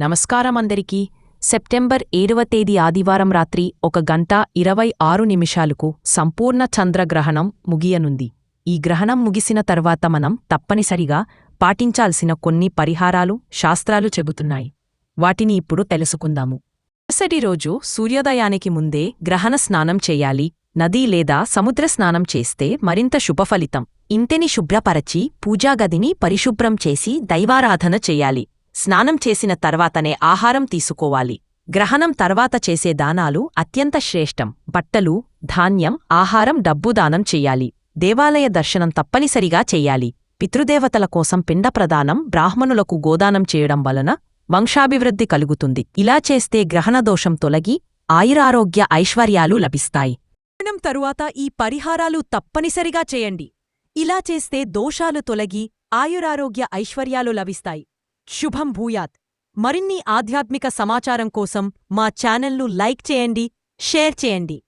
నమస్కారం అందరికీ. సెప్టెంబర్ ఏడవ తేదీ ఆదివారం రాత్రి ఒక గంట ఇరవై ఆరు నిమిషాలకు సంపూర్ణ చంద్రగ్రహణం ముగియనుంది. ఈ గ్రహణం ముగిసిన తర్వాత మనం తప్పనిసరిగా పాటించాల్సిన కొన్ని పరిహారాలు శాస్త్రాలు చెబుతున్నాయి. వాటిని ఇప్పుడు తెలుసుకుందాము. మరుసటి రోజు సూర్యోదయానికి ముందే గ్రహణ స్నానం చేయాలి. నది లేదా సముద్ర స్నానం చేస్తే మరింత శుభఫలితం ఇంటిని శుభ్రపరచి పూజాగదిని పరిశుభ్రం చేసి దైవారాధన చేయాలి. స్నానం చేసిన తర్వాతనే ఆహారం తీసుకోవాలి. గ్రహణం తర్వాత చేసే దానాలు అత్యంత శ్రేష్టం. బట్టలు ధాన్యం ఆహారం డబ్బు దానం చెయ్యాలి దేవాలయ దర్శనం తప్పనిసరిగా చెయ్యాలి పితృదేవతల కోసం పిండ ప్రదానం బ్రాహ్మణులకు గోదానం చేయడం వలన వంశాభివృద్ధి కలుగుతుంది. ఇలా చేస్తే గ్రహణదోషం తొలగి ఆయురారోగ్య ఐశ్వర్యాలు లభిస్తాయి. గ్రహణం తరువాత ఈ పరిహారాలు తప్పనిసరిగా చేయండి. ఇలా చేస్తే దోషాలు తొలగి ఆయురారోగ్య ఐశ్వర్యాలు లభిస్తాయి. శుభం భూయాత్. మరిన్ని ఆధ్యాత్మిక సమాచారం కోసం మా ఛానల్ను లైక్ చేయండి షేర్ చేయండి.